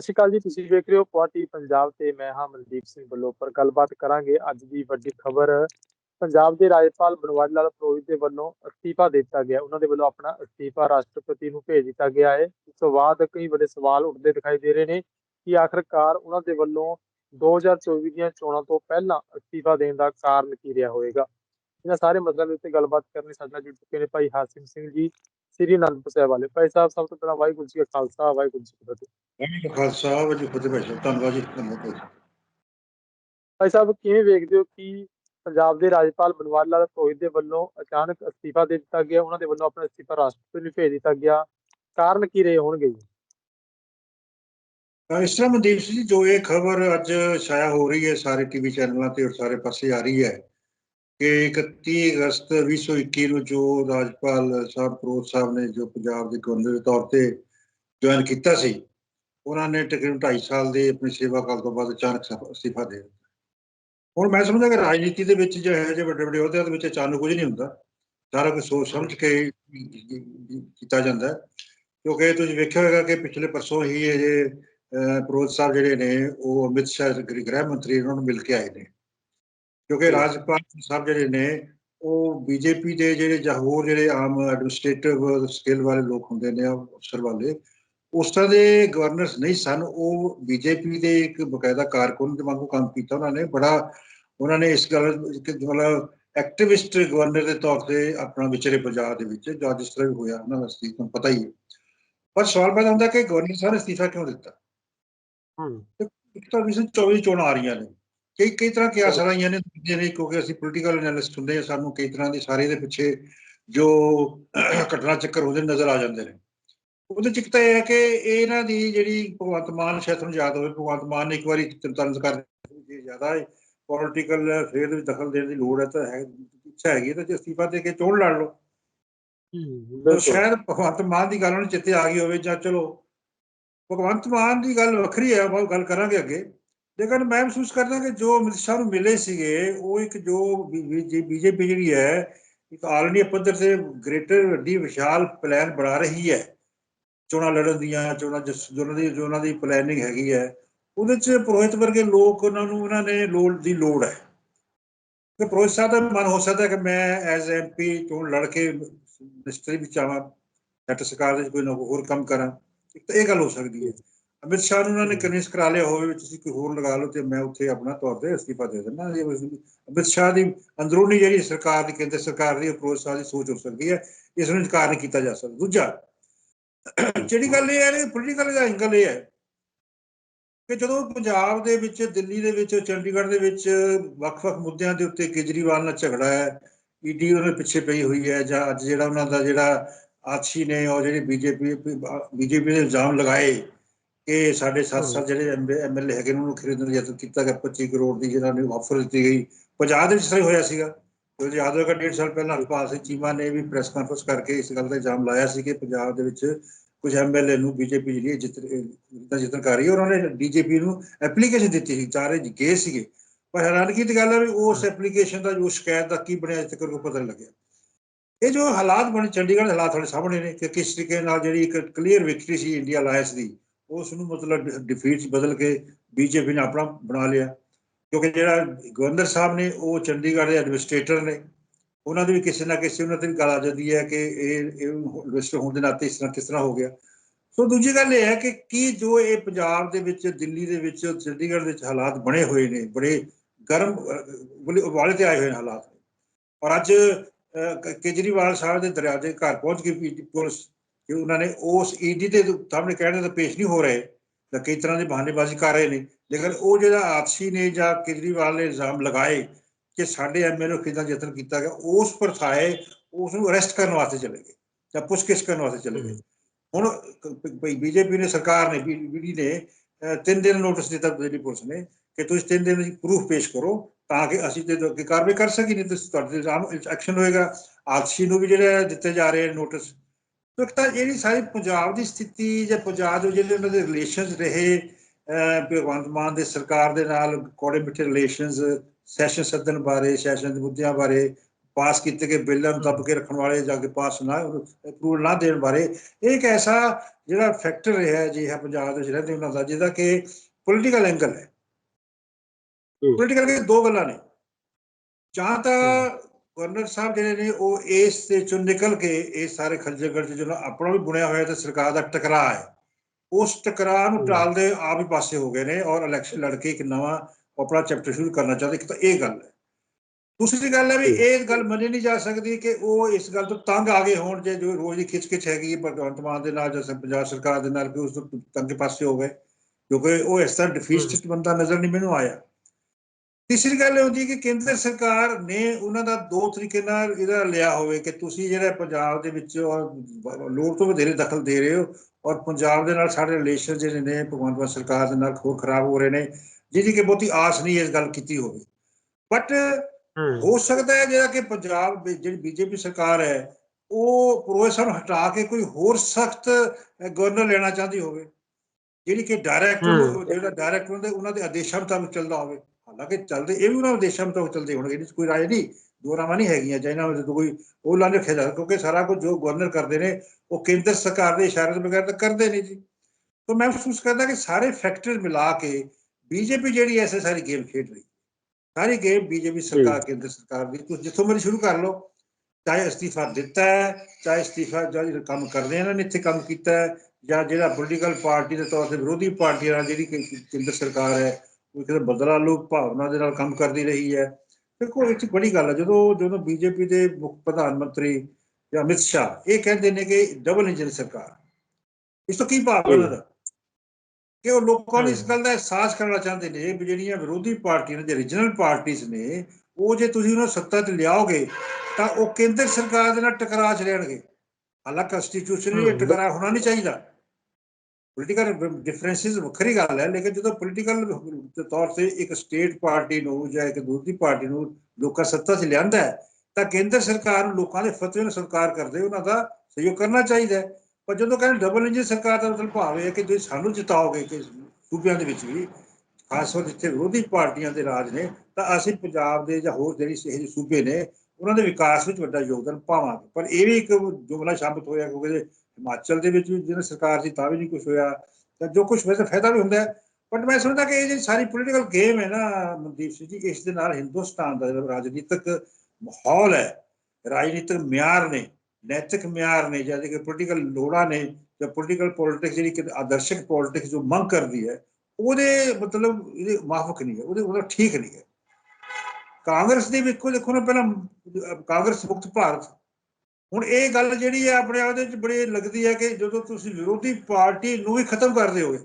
ਸਤਿ ਸ਼੍ਰੀ ਅਕਾਲ ਜੀ, ਤੁਸੀਂ ਵੇਖ ਰਹੇ ਹੋ ਪੁਆਟੀ ਪੰਜਾਬ ਤੇ ਮੈਂ ਹਾਂ ਮਨਦੀਪ ਸਿੰਘ ਬਲੋਪਰ ਗੱਲਬਾਤ ਕਰਾਂਗੇ ਅੱਜ ਦੀ ਵੱਡੀ ਖਬਰ। ਪੰਜਾਬ ਦੇ ਰਾਜਪਾਲ ਬਨਵਾਰੀ ਲਾਲ ਪ੍ਰੋਹਿਤ ਦੇ ਵੱਲੋਂ ਅਸਤੀਫਾ ਦਿੱਤਾ ਗਿਆ। ਉਹਨਾਂ ਦੇ ਵੱਲੋਂ ਆਪਣਾ ਅਸਤੀਫਾ ਰਾਸ਼ਟਰਪਤੀ ਨੂੰ ਭੇਜ ਦਿੱਤਾ ਗਿਆ ਹੈ। ਇਸ ਤੋਂ ਬਾਅਦ ਕਈ ਵੱਡੇ ਸਵਾਲ ਉੱਠਦੇ ਦਿਖਾਈ ਦੇ ਰਹੇ ਨੇ ਕਿ ਆਖਰਕਾਰ ਉਹਨਾਂ ਦੇ ਵੱਲੋਂ 2024 ਦੀਆਂ ਚੋਣਾਂ ਤੋਂ ਪਹਿਲਾਂ ਅਸਤੀਫਾ ਦੇਣ ਦਾ ਕਾਰਨ ਕੀ ਰਿਹਾ ਹੋਵੇਗਾ? ਇਹਨਾਂ ਸਾਰੇ ਮਸਲਿਆਂ ਦੇ ਉੱਤੇ ਗੱਲਬਾਤ ਕਰਨ ਲਈ ਸਾਡੇ ਨਾਲ ਜੁੜ ਚੁੱਕੇ ਨੇ ਭਾਈ ਹਾਸਿਮ ਸਿੰਘ ਜੀ। ਸ੍ਰੀ ਅਨੰਦਪੁਰ ਸਾਹਿਬ ਵਾਲੇ। ਭਾਈ ਸਾਹਿਬ ਸਭ ਤੋਂ ਪਹਿਲਾਂ ਵਾਹਿਗੁਰੂ ਜੀ ਕਾ ਖਾਲਸਾ ਵਾਹਿਗੁਰੂ ਜੀ ਕੀ ਫਤਿਹ। ਵਾਹਿਗੁਰੂ ਖਾਲਸਾ ਵਾਹਿਗੁਰੂ ਫਤਿਹ ਭਾਈ ਸਾਹਿਬ ਧੰਨਵਾਦ ਜੀ। ਭਾਈ ਸਾਹਿਬ। ਕਿਵੇਂ ਵੇਖਦੇ ਹੋ ਕਿ ਪੰਜਾਬ ਦੇ ਰਾਜਪਾਲ ਬਨਵਾਰੀ ਲਾਲ ਪ੍ਰੋਹਿਤ ਦੇ ਵੱਲੋਂ ਅਚਾਨਕ ਅਸਤੀਫਾ ਦੇ ਦਿੱਤਾ ਗਿਆ? ਉਹਨਾਂ ਦੇ ਵੱਲੋਂ ਆਪਣਾ ਅਸਤੀਫਾ ਰਾਸ਼ਟਰਪਤੀ ਨੂੰ ਭੇਜ ਦਿੱਤਾ ਗਿਆ। ਕਾਰਨ ਕੀ ਰਹੇ ਹੋਣਗੇ ਇਸ ਤਰ੍ਹਾਂ ਮਨਦੀਪ ਸਿੰਘ ਜੀ ਜੋ ਇਹ ਖਬਰ ਅੱਜ ਛਾਇਆ ਹੋ ਰਹੀ ਹੈ ਸਾਰੇ ਟੀਵੀ ਚੈਨਲਾਂ ਤੇ ਔਰ ਸਾਰੇ ਪਾਸੇ ਆ ਰਹੀ ਹੈ ਕਿ 31 ਅਗਸਤ 2021 ਨੂੰ ਜੋ ਰਾਜਪਾਲ ਸਾਹਿਬ ਪ੍ਰੋਤ ਸਾਹਿਬ ਨੇ ਜੋ ਪੰਜਾਬ ਦੇ ਗਵਰਨਰ ਦੇ ਤੌਰ ਤੇ ਜੁਆਇਨ ਕੀਤਾ ਸੀ, ਉਹਨਾਂ ਨੇ ਤਕਰੀਬਨ 2.5 ਸਾਲ ਦੇ ਆਪਣੀ ਸੇਵਾ ਕਾਲ ਤੋਂ ਬਾਅਦ ਅਚਾਨਕ ਅਸਤੀਫਾ ਦੇ ਦਿੱਤਾ। ਹੁਣ ਮੈਂ ਸਮਝਦਾ ਕਿ ਰਾਜਨੀਤੀ ਦੇ ਵਿੱਚ ਜੋ ਹੈ, ਜੇ ਵੱਡੇ ਵੱਡੇ ਅਹੁਦਿਆਂ ਦੇ ਵਿੱਚ ਅਚਾਨਕ ਕੁਝ ਨਹੀਂ ਹੁੰਦਾ, ਸਾਰਾ ਕੁਝ ਸੋਚ ਸਮਝ ਕੇ ਕੀਤਾ ਜਾਂਦਾ ਕਿਉਂਕਿ ਤੁਸੀਂ ਵੇਖਿਆ ਹੋਵੇਗਾ ਕਿ ਪਿਛਲੇ ਪਰਸੋਂ ਹੀ ਇਹ ਜੇ ਅਹ, ਪ੍ਰੋਤ ਸਾਹਿਬ ਜਿਹੜੇ ਨੇ, ਉਹ ਅਮਿਤ ਸ਼ਾਹ ਗ੍ਰਹਿ ਮੰਤਰੀ ਉਹਨਾਂ ਨੂੰ ਮਿਲ ਕੇ ਆਏ ਨੇ। ਕਿਉਂਕਿ ਰਾਜਪਾਲ ਸਾਹਿਬ ਜਿਹੜੇ ਨੇ ਉਹ ਬੀਜੇਪੀ ਦੇ ਜਿਹੜੇ ਜਾਂ ਹੋਰ ਜਿਹੜੇ ਆਮ ਐਡਮਿਨਿਸਟ੍ਰੇਟਿਵ ਸਕਿੱਲ ਵਾਲੇ ਲੋਕ ਹੁੰਦੇ ਨੇ ਅਫਸਰ ਵਾਲੇ ਉਸ ਤਰ੍ਹਾਂ ਦੇ ਗਵਰਨਰਸ ਨਹੀਂ ਸਨ। ਉਹ ਬੀਜੇਪੀ ਦੇ ਇੱਕ ਬਕਾਇਦਾ ਕਾਰਕੁਨ ਦੇ ਵਾਂਗੂ ਕੰਮ ਕੀਤਾ ਉਹਨਾਂ ਨੇ। ਬੜਾ ਉਹਨਾਂ ਨੇ ਇਸ ਗੱਲ ਇੱਕ ਮਤਲਬ ਐਕਟਿਵਿਸਟ ਗਵਰਨਰ ਦੇ ਤੌਰ ਤੇ ਆਪਣਾ ਵਿਚਰੇ ਪੰਜਾਬ ਦੇ ਵਿੱਚ ਜੋ ਜਿਸ ਤਰ੍ਹਾਂ ਵੀ ਹੋਇਆ ਉਹਨਾਂ ਦਾ ਸਤੀਕ ਤੁਹਾਨੂੰ ਪਤਾ ਹੀ ਹੈ। ਪਰ ਸਵਾਲ ਪੈਦਾ ਹੁੰਦਾ ਕਿ ਗਵਰਨਰ ਸਾਹਿਬ ਅਸਤੀਫਾ ਕਿਉਂ ਦਿੱਤਾ? ਹੂੰ। ਇੱਕ ਤਾਂ 2024 ਚੋਣਾਂ ਆ ਰਹੀਆਂ ਨੇ। ਕਈ ਕਈ ਤਰ੍ਹਾਂ ਕਿਆਸ ਆਈਆਂ ਨੇ ਨੇ ਕਿਉਂਕਿ ਅਸੀਂ ਪੋਲੀਟੀਕਲ ਐਨਾਲਿਸਟ ਹੁੰਦੇ ਹਾਂ ਸਾਨੂੰ ਕਈ ਤਰ੍ਹਾਂ ਦੀ ਸਾਰੇ ਦੇ ਪਿੱਛੇ ਜੋ ਘਟਨਾ ਚੱਕਰ ਹੁੰਦੇ ਨਜ਼ਰ ਆ ਜਾਂਦੇ ਨੇ। ਉਹਦੇ ਚ ਤਾਂ ਇਹ ਹੈ ਕਿ ਇਹਨਾਂ ਦੀ ਜਿਹੜੀ ਭਗਵੰਤ ਮਾਨ ਸ਼ਾਇਦ ਤੁਹਾਨੂੰ ਯਾਦ ਹੋਵੇ ਭਗਵੰਤ ਮਾਨ ਨੇ ਇੱਕ ਵਾਰੀ ਤਰਤੰਜ ਕਰ ਜੇ ਜ਼ਿਆਦਾ ਪੋਲੀਟੀਕਲ ਫੇਰ ਵਿੱਚ ਦਖਲ ਦੇਣ ਦੀ ਲੋੜ ਹੈ ਤਾਂ ਹੈ ਇੱਛਾ ਹੈਗੀ ਤਾਂ ਜੇ ਅਸਤੀਫਾ ਦੇ ਕੇ ਚੋਣ ਲੜ ਲਓ। ਹੂੰ ਸ਼ਾਇਦ ਭਗਵੰਤ ਮਾਨ ਦੀ ਗੱਲ ਉਹਨੂੰ ਚਿੱਤੇ ਆ ਗਈ ਹੋਵੇ ਜਾਂ ਚਲੋ ਭਗਵੰਤ ਮਾਨ ਦੀ ਗੱਲ ਵੱਖਰੀ ਹੈ ਉਹ ਗੱਲ ਕਰਾਂਗੇ ਅੱਗੇ। ਲੇਕਿਨ ਮੈਂ ਮਹਿਸੂਸ ਕਰਦਾ ਕਿ ਜੋ ਅਮਿਤ ਸ਼ਾਹ ਨੂੰ ਮਿਲੇ ਸੀਗੇ, ਉਹ ਇੱਕ ਜੋ ਬੀਜੇਪੀ ਜਿਹੜੀ ਹੈ, ਇੱਕ ਆਲਮੀ ਪੱਧਰ ਤੇ ਗ੍ਰੇਟਰ ਵੱਡੀ ਵਿਸ਼ਾਲ ਪਲਾਨ ਬਣਾ ਰਹੀ ਹੈ। ਚੋਣਾਂ ਲੜਨ ਦੀਆਂ, ਚੋਣਾਂ ਜਿਸ ਉਹਨਾਂ ਦੀ ਉਹਨਾਂ ਦੀ ਪਲੈਨਿੰਗ ਹੈਗੀ ਹੈ, ਉਹਦੇ ਚ ਪ੍ਰੋਹਿਤ ਵਰਗੇ ਲੋਕ ਉਹਨਾਂ ਨੂੰ, ਉਹਨਾਂ ਨੇ ਲੋੜ ਦੀ ਲੋੜ ਹੈ। ਕਿ ਪ੍ਰੋਹਿਤ ਸਾਹਿਬ ਦਾ ਮਨ ਹੋ ਸਕਦਾ ਕਿ ਮੈਂ ਐਜ਼ ਐਮਪੀ ਚੋਣ ਲੜ ਕੇ ਮਿਨਿਸਟਰੀ ਵਿੱਚ ਆਵਾਂ ਸੈਟ ਸਰਕਾਰ ਦੇ ਕੋਈ ਨਾ ਕੋਈ ਹੋਰ ਕੰਮ ਕਰਾਂ। ਇੱਕ ਤਾਂ ਇਹ ਗੱਲ ਹੋ ਸਕਦੀ ਹੈ। ਅਮਿਤ ਸ਼ਾਹ ਨੂੰ ਉਹਨਾਂ ਨੇ ਕਨਵਿੰਸ ਕਰਾ ਲਿਆ, ਹੋਵੇ ਵੀ ਤੁਸੀਂ ਕੋਈ ਹੋਰ ਲਗਾ ਲਓ ਤੇ ਮੈਂ ਉੱਥੇ ਆਪਣਾ ਤੌਰ ਤੇ ਅਸਤੀਫਾ ਦੇ ਦਿੰਦਾ। ਇਹ ਅਮਿਤ ਸ਼ਾਹ ਦੀ ਅੰਦਰੂਨੀ ਜਿਹੜੀ ਸਰਕਾਰ ਦੀ, ਕੇਂਦਰ ਸਰਕਾਰ ਦੀ ਅਪਰੋਚ ਸਾਹ ਸੋਚ ਹੋ ਸਕਦੀ ਹੈ, ਇਸ ਨੂੰ ਇਨਕਾਰ ਨਹੀਂ ਕੀਤਾ ਜਾ ਸਕਦਾ। ਦੂਜਾ, ਜਿਹੜੀ ਗੱਲ ਇਹ ਹੈ ਕਿ ਪੋਲੀਟੀਕਲ ਦਾ ਐਂਗਲ ਇਹ ਹੈ ਕਿ ਜਦੋਂ ਪੰਜਾਬ ਦੇ ਵਿੱਚ, ਦਿੱਲੀ ਦੇ ਵਿੱਚ, ਚੰਡੀਗੜ੍ਹ ਦੇ ਵਿੱਚ ਵੱਖ-ਵੱਖ ਮੁੱਦਿਆਂ ਦੇ ਉੱਤੇ ਕੇਜਰੀਵਾਲ ਨਾਲ ਝਗੜਾ ਹੈ ਈਡੀ ਉਹਨਾਂ ਦੇ ਪਿੱਛੇ ਪਈ ਹੋਈ ਹੈ, ਜਾਂ ਅੱਜ ਜਿਹੜਾ ਉਹਨਾਂ ਦਾ ਜਿਹੜਾ ਆਛੀ ਨੇ ਔਰ ਜਿਹੜੀ ਬੀਜੇਪੀ ਬੀਜੇਪੀ ਨੇ ਇਲਜ਼ਾਮ ਲਗਾਏ ਕਿ ਸਾਡੇ ਸੱਤ। ਸੱਤ ਜਿਹੜੇ ਐਮਐਲਏ ਹੈਗੇ ਨੇ ਉਹਨੂੰ ਖਰੀਦਣ ਦਾ ਯਤਨ ਕੀਤਾ ਗਿਆ 25 ਕਰੋੜ ਦੀ ਜਿਹਨਾਂ ਨੂੰ ਆਫਰ ਦਿੱਤੀ ਗਈ। ਪੰਜਾਬ ਦੇ ਵਿੱਚ ਇਸ ਤਰ੍ਹਾਂ ਹੀ ਹੋਇਆ ਸੀਗਾ। ਕਿਉਂਕਿ ਯਾਦ ਹੋਏਗਾ ਡੇਢ ਸਾਲ ਪਹਿਲਾਂ ਹਰਪਾਲ ਸਿੰਘ ਚੀਮਾ ਨੇ ਵੀ ਪ੍ਰੈਸ ਕਾਨਫਰੰਸ ਕਰਕੇ ਇਸ ਗੱਲ ਦਾ ਇਲਜ਼ਾਮ ਲਾਇਆ ਸੀ ਕਿ ਪੰਜਾਬ ਦੇ ਵਿੱਚ ਕੁਝ ਐਮਐਲਏ ਨੂੰ ਬੀਜੇਪੀ ਜਿਹੜੀ ਜਿੱਤ ਜਿੱਤਣ ਜਿੱਤਣ ਕਰ ਰਹੀ ਹੈ ਉਹਨਾਂ ਨੇ ਡੀਜੀਪੀ ਨੂੰ ਐਪਲੀਕੇਸ਼ਨ ਦਿੱਤੀ ਸੀ। ਚਾਰੇ ਗਏ ਸੀਗੇ। ਪਰ ਹੈਰਾਨਗੀ ਦੀ ਗੱਲ ਹੈ ਵੀ ਉਸ ਐਪਲੀਕੇਸ਼ਨ ਦਾ ਜੋ ਸ਼ਿਕਾਇਤ ਦਾ ਕੀ ਬਣਿਆ ਅਜੇ ਤੱਕ ਕੋਈ ਪਤਾ ਨਹੀਂ ਲੱਗਿਆ। ਇਹ ਜੋ ਹਾਲਾਤ ਬਣੇ ਚੰਡੀਗੜ੍ਹ ਦੇ ਹਾਲਾਤ ਤੁਹਾਡੇ ਸਾਹਮਣੇ ਨੇ ਕਿ ਕਿਸ ਤਰੀਕੇ ਨਾਲ ਜਿਹੜੀ ਇੱਕ ਕਲੀਅਰ ਵਿਕਟਰੀ ਸੀ ਇੰਡੀਆ ਅਲਾਈਅੰਸ ਦੀ ਉਸ ਨੂੰ ਮਤਲਬ ਡਿਫੀਟਸ ਬਦਲ ਕੇ ਬੀਜੇਪੀ ਨੇ ਆਪਣਾ ਬਣਾ ਲਿਆ। ਕਿਉਂਕਿ ਜਿਹੜਾ ਗਵਰਨਰ ਸਾਹਿਬ ਨੇ ਉਹ ਚੰਡੀਗੜ੍ਹ ਦੇ ਐਡਮਿਨਿਸਟ੍ਰੇਟਰ ਨੇ। ਉਹਨਾਂ ਦੀ ਵੀ ਕਿਸੇ ਨਾ ਕਿਸੇ ਉਹਨਾਂ ਤੇ ਵੀ ਗੱਲ ਆ ਜਾਂਦੀ ਹੈ ਕਿ ਇਹ ਐਡਮਿਨਿਸਟਰ ਹੋਣ ਦੇ ਨਾਤੇ ਇਸ ਤਰ੍ਹਾਂ ਕਿਸ ਤਰ੍ਹਾਂ ਹੋ ਗਿਆ। ਸੋ ਦੂਜੀ ਗੱਲ ਇਹ ਹੈ ਕਿ ਕੀ ਜੋ ਇਹ ਪੰਜਾਬ ਦੇ ਵਿੱਚ ਦਿੱਲੀ ਦੇ ਵਿੱਚ ਚੰਡੀਗੜ੍ਹ ਦੇ ਵਿੱਚ ਹਾਲਾਤ ਬਣੇ ਹੋਏ ਨੇ ਬੜੇ ਗਰਮ ਅਹ, ਉਬਾਲੇ ਤੇ ਆਏ ਹੋਏ ਨੇ ਹਾਲਾਤ। ਔਰ ਅੱਜ ਅਹ, ਕੇਜਰੀਵਾਲ ਸਾਹਿਬ ਦੇ ਦਰਿਆ ਦੇ ਘਰ ਪਹੁੰਚ ਕੇ ਪੁਲਿਸ ਕਿ ਉਹਨਾਂ ਨੇ ਉਸ ਈਡੀ ਦੇ ਸਾਹਮਣੇ ਕਹਿਣ ਤਾਂ ਪੇਸ਼ ਨਹੀਂ ਹੋ ਰਹੇ ਤਾਂ ਕਈ ਤਰ੍ਹਾਂ ਦੀ ਬਹਾਨੇਬਾਜ਼ੀ ਕਰ ਰਹੇ ਨੇ। ਲੇਕਿਨ ਉਹ ਜਿਹੜਾ ਆਤਸ਼ੀ ਨੇ ਜਾਂ ਕੇਜਰੀਵਾਲ ਨੇ ਇਲਜ਼ਾਮ ਲਗਾਏ ਕਿ ਸਾਡੇ ਐਮਐਲਏ ਨੂੰ ਕਿਦਾਂ ਯਤਨ ਕੀਤਾ ਗਿਆ, ਉਸ ਪਰ ਥਾਏ ਉਸ ਨੂੰ ਅਰੈਸਟ ਕਰਨ ਵਾਸਤੇ ਚਲੇ ਗਏ ਜਾਂ ਪੁੱਛਗਿੱਛ ਕਰਨ ਵਾਸਤੇ ਚਲੇ ਗਏ। ਹੁਣ ਬੀਜੇਪੀ ਨੇ, ਸਰਕਾਰ ਨੇ ਬੀਡੀ ਨੇ ਤਿੰਨ ਦਿਨ ਨੋਟਿਸ ਦਿੱਤਾ ਦਿੱਲੀ ਪੁਲਿਸ ਨੇ ਕਿ ਤੁਸੀਂ ਤਿੰਨ ਦਿਨ ਦੀ ਪ੍ਰੂਫ ਪੇਸ਼ ਕਰੋ ਤਾਂ ਕਿ ਅਸੀਂ ਤੇ ਅੱਗੇ ਕਾਰਵਾਈ ਕਰ ਸਕੀਏ, ਨਹੀਂ ਤੁਸੀਂ ਤੁਹਾਡੇ ਇਲਜ਼ਾਮ ਐਕਸ਼ਨ ਹੋਏਗਾ। ਆਦਸ਼ੀ ਨੂੰ ਵੀ ਜਿਹੜੇ ਦਿੱਤੇ ਜਾ ਰਹੇ ਨੋਟਿਸ ਤੋ ਇੱਕ ਤਾਂ ਜਿਹੜੀ ਸਾਰੀ ਪੰਜਾਬ ਦੀ ਸਥਿਤੀ ਜਾਂ ਪੰਜਾਬ ਦੇ ਜਿਹੜੇ ਉਹਨਾਂ ਦੇ ਰਿਲੇਸ਼ਨਸ ਰਹੇ ਭਗਵੰਤ ਮਾਨ ਦੇ ਸਰਕਾਰ ਦੇ ਨਾਲ ਕੋੜੇ ਮਿੱਠੇ ਰਿਲੇਸ਼ਨਸ ਸੈਸ਼ਨ ਸੱਦਣ ਬਾਰੇ ਸੈਸ਼ਨ ਦੇ ਮੁੱਦਿਆਂ ਬਾਰੇ ਪਾਸ ਕੀਤੇ ਗਏ ਬਿੱਲਾਂ ਨੂੰ ਦੱਬ ਕੇ ਰੱਖਣ ਵਾਲੇ ਜਾਂ ਕਿ ਪਾਸ ਨਾ ਅਪਰੂਵਲ ਨਾ ਦੇਣ ਬਾਰੇ ਇਹ ਇੱਕ ਐਸਾ ਜਿਹੜਾ ਫੈਕਟਰ ਰਿਹਾ ਜੀ ਹੈ ਪੰਜਾਬ ਦੇ ਰਹਿੰਦੇ ਉਹਨਾਂ ਦਾ ਜਿਹਦਾ ਕਿ ਪੋਲੀਟੀਕਲ ਐਂਗਲ ਹੈ। ਹੂੰ। ਪੋਲੀਟੀਕਲ ਦੇ ਦੋ ਗੱਲਾਂ ਨੇ। ਜਾਂ ਤਾਂ ਗਵਰਨਰ ਸਾਹਿਬ ਜਿਹੜੇ ਨੇ ਉਹ ਇਸ ਦੇ ਚੋਂ ਨਿਕਲ ਕੇ ਇਹ ਸਾਰੇ ਖੱਜੇਗੜ ਚ ਜਿਹੜਾ ਆਪਣਾ ਵੀ ਬੁਣਿਆ ਹੋਇਆ ਤੇ ਸਰਕਾਰ ਦਾ ਟਕਰਾਅ ਹੈ ਉਸ ਟਕਰਾਅ ਨੂੰ। ਟਾਲਦੇ ਆਪ ਹੀ ਪਾਸੇ ਹੋ ਗਏ ਨੇ ਔਰ ਇਲੈਕਸ਼ਨ ਲੜ ਕੇ ਇੱਕ ਨਵਾਂ ਆਪਣਾ ਚੈਪਟਰ ਸ਼ੁਰੂ ਕਰਨਾ ਚਾਹੁੰਦੇ ਇੱਕ ਤਾਂ ਇਹ ਗੱਲ ਹੈ ਦੂਸਰੀ ਗੱਲ ਹੈ ਵੀ। ਇਹ ਗੱਲ ਮੰਨੀ ਨਹੀਂ ਜਾ ਸਕਦੀ ਕਿ ਉਹ ਇਸ ਗੱਲ ਤੋਂ ਤੰਗ ਆ ਗਏ ਹੋਣ ਜੇ ਜੋ ਰੋਜ਼ ਦੀ ਖਿੱਚ-ਖਿੱਚ ਹੈਗੀ ਹੈ ਭਗਵੰਤ ਮਾਨ ਦੇ ਨਾਲ ਜਾਂ ਪੰਜਾਬ ਸਰਕਾਰ ਦੇ ਨਾਲ ਕਿ ਉਸ ਤੋਂ ਤੰਗੇ ਪਾਸੇ ਹੋ ਗਏ ਕਿਉਂਕਿ ਉਹ ਇਸ ਤਰ੍ਹਾਂ ਡਿਫੀਸਟ ਬੰਦਾ ਨਜ਼ਰ ਨਹੀਂ ਮੈਨੂੰ ਆਇਆ ਤੀਸਰੀ ਗੱਲ ਇਹ ਹੁੰਦੀ ਹੈ ਕਿ ਕੇਂਦਰ ਸਰਕਾਰ ਨੇ ਉਹਨਾਂ ਦਾ ਦੋ ਤਰੀਕੇ ਨਾਲ ਇਹਦਾ ਲਿਆ ਹੋਵੇ ਕਿ ਤੁਸੀਂ ਜਿਹੜਾ ਪੰਜਾਬ ਦੇ ਵਿੱਚ ਲੋੜ ਤੋਂ ਵਧੇਰੇ ਦਖਲ ਦੇ ਰਹੇ ਹੋ ਔਰ ਪੰਜਾਬ ਦੇ ਨਾਲ ਸਾਡੇ ਰਿਲੇਸ਼ਨ ਜਿਹੜੇ ਨੇ ਭਗਵੰਤ ਮਾਨ ਸਰਕਾਰ ਦੇ ਨਾਲ ਹੋਰ ਖਰਾਬ ਹੋ ਰਹੇ ਨੇ ਜਿਹਦੀ ਕਿ ਬਹੁਤੀ ਆਸ ਨਹੀਂ ਇਸ ਗੱਲ ਕੀਤੀ ਹੋਵੇ। ਬਟ ਹੂੰ। ਸਕਦਾ ਹੈ ਜਿਹੜਾ ਕਿ ਪੰਜਾਬ ਜਿਹੜੀ ਬੀਜੇਪੀ ਸਰਕਾਰ ਹੈ ਉਹ ਪ੍ਰੋਫੈਸਰ ਨੂੰ ਹਟਾ ਕੇ ਕੋਈ ਹੋਰ ਸਖਤ ਗਵਰਨਰ ਲੈਣਾ ਚਾਹੁੰਦੀ ਹੋਵੇ। ਜਿਹੜੀ ਕਿ ਡਾਇਰੈਕਟ। ਜਿਹੜਾ ਡਾਇਰੈਕਟ ਹੁੰਦੇ ਉਹਨਾਂ ਦੇ ਆਦੇਸ਼ਾਂ ਮੁਤਾਬਕ ਚੱਲਦਾ ਹੋਵੇ। ਹਾਲਾਂਕਿ ਚੱਲਦੇ ਇਹ ਵੀ ਉਹਨਾਂ ਦੇ ਆਦੇਸ਼ਾਂ ਮੁਤਾਬਕ ਚੱਲਦੇ ਹੋਣਗੇ ਇਹਦੇ 'ਚ ਕੋਈ ਰਾਏ ਨਹੀਂ ਦੋਰਾਵਾਂ ਨਹੀਂ ਹੈਗੀਆਂ ਚਾਈਨਾ ਵਿੱਚ ਤਾਂ ਕੋਈ ਉਹ ਲਾ ਰੱਖਿਆ ਜਾ ਕਿਉਂਕਿ ਸਾਰਾ ਕੁਝ ਜੋ ਗਵਰਨਰ ਕਰਦੇ ਨੇ ਉਹ ਕੇਂਦਰ ਸਰਕਾਰ ਦੇ ਇਸ਼ਾਰੇ ਤੋਂ ਬਗੈਰ ਤਾਂ ਕਰਦੇ ਨਹੀਂ ਜੀ। ਤਾਂ ਮੈਂ ਮਹਿਸੂਸ ਕਰਦਾ ਕਿ ਸਾਰੇ ਫੈਕਟਰ ਮਿਲਾ ਕੇ ਬੀਜੇਪੀ ਜਿਹੜੀ ਐਸੇ ਸਾਰੀ ਗੇਮ ਖੇਡ ਰਹੀ। ਸਾਰੀ ਗੇਮ ਬੀਜੇਪੀ ਸਰਕਾਰ ਕੇਂਦਰ ਸਰਕਾਰ ਦੀ ਤੁਸੀਂ ਜਿੱਥੋਂ ਮਰਜ਼ੀ ਸ਼ੁਰੂ ਕਰ ਲਓ। ਚਾਹੇ ਅਸਤੀਫਾ ਦਿੱਤਾ ਹੈ ਚਾਹੇ ਅਸਤੀਫਾ ਜਿਹੜੇ ਕੰਮ ਕਰਦੇ ਇਹਨਾਂ ਨੇ ਇੱਥੇ ਕੰਮ ਕੀਤਾ ਹੈ ਜਾਂ ਜਿਹੜਾ ਪੋਲੀਟੀਕਲ ਪਾਰਟੀ ਦੇ ਤੌਰ ਤੇ ਵਿਰੋਧੀ ਪਾਰਟੀਆਂ ਨਾਲ ਜਿਹੜੀ ਕੇਂਦਰ ਸਰਕਾਰ ਹੈ ਉਹ ਕਿਤੇ ਬਦਲਾ ਲੋ ਭਾਵਨਾ ਦੇ ਨਾਲ ਕੰਮ ਕਰਦੀ ਰਹੀ ਹੈ। ਦੇਖੋ ਇਹ 'ਚ ਬੜੀ ਗੱਲ ਹੈ ਜਦੋਂ ਜਦੋਂ ਬੀਜੇਪੀ ਦੇ ਮੁੱਖ ਪ੍ਰਧਾਨ ਮੰਤਰੀ ਜਾਂ ਅਮਿਤ ਸ਼ਾਹ ਇਹ ਕਹਿੰਦੇ ਨੇ ਕਿ ਡਬਲ ਇੰਜਨ ਸਰਕਾਰ ਇਸ ਤੋਂ ਕੀ ਭਾਵ ਉਹਨਾਂ ਦਾ? ਕਿ ਉਹ ਲੋਕਾਂ ਨੂੰ ਇਸ ਗੱਲ ਦਾ ਅਹਿਸਾਸ ਕਰਨਾ ਚਾਹੁੰਦੇ ਨੇ ਵੀ ਜਿਹੜੀਆਂ ਵਿਰੋਧੀ ਪਾਰਟੀਆਂ ਨੇ ਰੀਜਨਲ ਪਾਰਟੀਆਂ ਨੇ ਉਹ ਜੇ ਤੁਸੀਂ ਉਹਨਾਂ ਸੱਤਾ ਤੇ ਲਿਆਓਗੇ ਤਾਂ ਉਹ ਕੇਂਦਰ ਸਰਕਾਰ ਦੇ ਨਾਲ ਟਕਰਾਅ ਚ ਰਹਿਣਗੇ। ਹਾਲਾਂਕਿ ਕਨਸਟੀਟਿਊਸ਼ਨਲੀ ਇਹ। ਟਕਰਾਅ ਹੋਣਾ ਨਹੀਂ ਚਾਹੀਦਾ। ਪੋਲੀਟੀਕਲ ਡਿਫਰੈਂਸਿਸ ਵੱਖਰੀ ਗੱਲ ਹੈ, ਲੇਕਿਨ ਜਦੋਂ ਪੋਲੀਟੀਕਲ ਤੌਰ ਤੇ ਇੱਕ ਸਟੇਟ ਪਾਰਟੀ ਨੂੰ ਜਾਂ ਇੱਕ ਦੂਸਰੀ ਪਾਰਟੀ ਨੂੰ ਲੋਕਾਂ ਸੱਤਾ 'ਚ ਲਿਆਂਦਾ ਹੈ, ਤਾਂ ਕੇਂਦਰ ਸਰਕਾਰ ਨੂੰ ਲੋਕਾਂ ਦੇ ਫਤਵੇ ਨੂੰ ਸਵੀਕਾਰ ਕਰਦੇ ਉਹਨਾਂ ਦਾ ਸਹਿਯੋਗ ਕਰਨਾ ਚਾਹੀਦਾ ਹੈ। ਪਰ ਜਦੋਂ ਕਹਿੰਦੇ ਡਬਲ ਇੰਜਨ ਸਰਕਾਰ ਦਾ ਮਤਲਬ ਭਾਵ ਇਹ ਹੈ ਕਿ ਤੁਸੀਂ ਸਾਨੂੰ ਜਿਤਾਓਗੇ ਕਿ ਸੂਬਿਆਂ ਦੇ ਵਿੱਚ ਵੀ, ਖਾਸ ਤੌਰ ਜਿੱਥੇ ਵਿਰੋਧੀ ਪਾਰਟੀਆਂ ਦੇ ਰਾਜ ਨੇ, ਤਾਂ ਅਸੀਂ ਪੰਜਾਬ ਦੇ ਜਾਂ ਹੋਰ ਜਿਹੜੀ ਇਹ ਜਿਹੇ ਸੂਬੇ ਨੇ, ਉਹਨਾਂ ਦੇ ਵਿਕਾਸ ਵਿੱਚ ਵੱਡਾ ਯੋਗਦਾਨ ਪਾਵਾਂਗੇ। ਪਰ ਇਹ ਵੀ ਇੱਕ ਜੁਮਲਾ ਸਾਬਤ ਹੋਇਆ ਕਿਉਂਕਿ ਹਿਮਾਚਲ ਦੇ ਵਿੱਚ ਵੀ ਜਿਹਨਾਂ ਸਰਕਾਰ ਸੀ ਤਾਂ ਵੀ ਨਹੀਂ ਕੁਝ ਹੋਇਆ। ਤਾਂ ਜੋ ਕੁਝ ਵੈਸੇ ਫਾਇਦਾ ਵੀ ਹੁੰਦਾ ਬਟ ਮੈਂ ਸਮਝਦਾ ਕਿ ਇਹ ਜਿਹੜੀ ਸਾਰੀ ਪੋਲੀਟੀਕਲ ਗੇਮ ਹੈ ਨਾ ਮਨਦੀਪ ਸਿੰਘ ਜੀ, ਇਸ ਦੇ ਨਾਲ ਹਿੰਦੁਸਤਾਨ ਦਾ ਜਿਹੜਾ ਰਾਜਨੀਤਿਕ ਮਾਹੌਲ ਹੈ, ਰਾਜਨੀਤਿਕ ਮਿਆਰ ਨੇ, ਨੈਤਿਕ ਮਿਆਰ ਨੇ, ਜਾਂ ਕਿ ਪੋਲੀਟੀਕਲ ਲੋੜਾਂ ਨੇ, ਜਾਂ ਪੋਲੀਟੀਕਲ ਪੋਲਿਟਿਕਸ ਜਿਹੜੀ ਕਿ ਆਦਰਸ਼ਿਕ ਪੋਲਿਟਿਕਸ ਜੋ ਮੰਗ ਕਰਦੀ ਹੈ, ਉਹਦੇ ਮਤਲਬ ਇਹਦੇ ਮਾਫਕ ਨਹੀਂ ਹੈ, ਉਹਦੇ ਉਹਦਾ ਠੀਕ ਨਹੀਂ ਹੈ। ਕਾਂਗਰਸ ਦੇ ਵੇਖੋ ਦੇਖੋ ਨਾ ਪਹਿਲਾਂ ਕਾਂਗਰਸ ਮੁਕਤ ਭਾਰਤ ਹੁਣ ਇਹ ਗੱਲ ਜਿਹੜੀ ਹੈ ਆਪਣੇ ਆਪ ਦੇ ਵਿੱਚ ਬੜੀ ਲੱਗਦੀ ਹੈ ਕਿ ਜਦੋਂ ਤੁਸੀਂ ਵਿਰੋਧੀ ਪਾਰਟੀ ਨੂੰ ਵੀ ਖਤਮ ਕਰ ਦਿਓਗੇ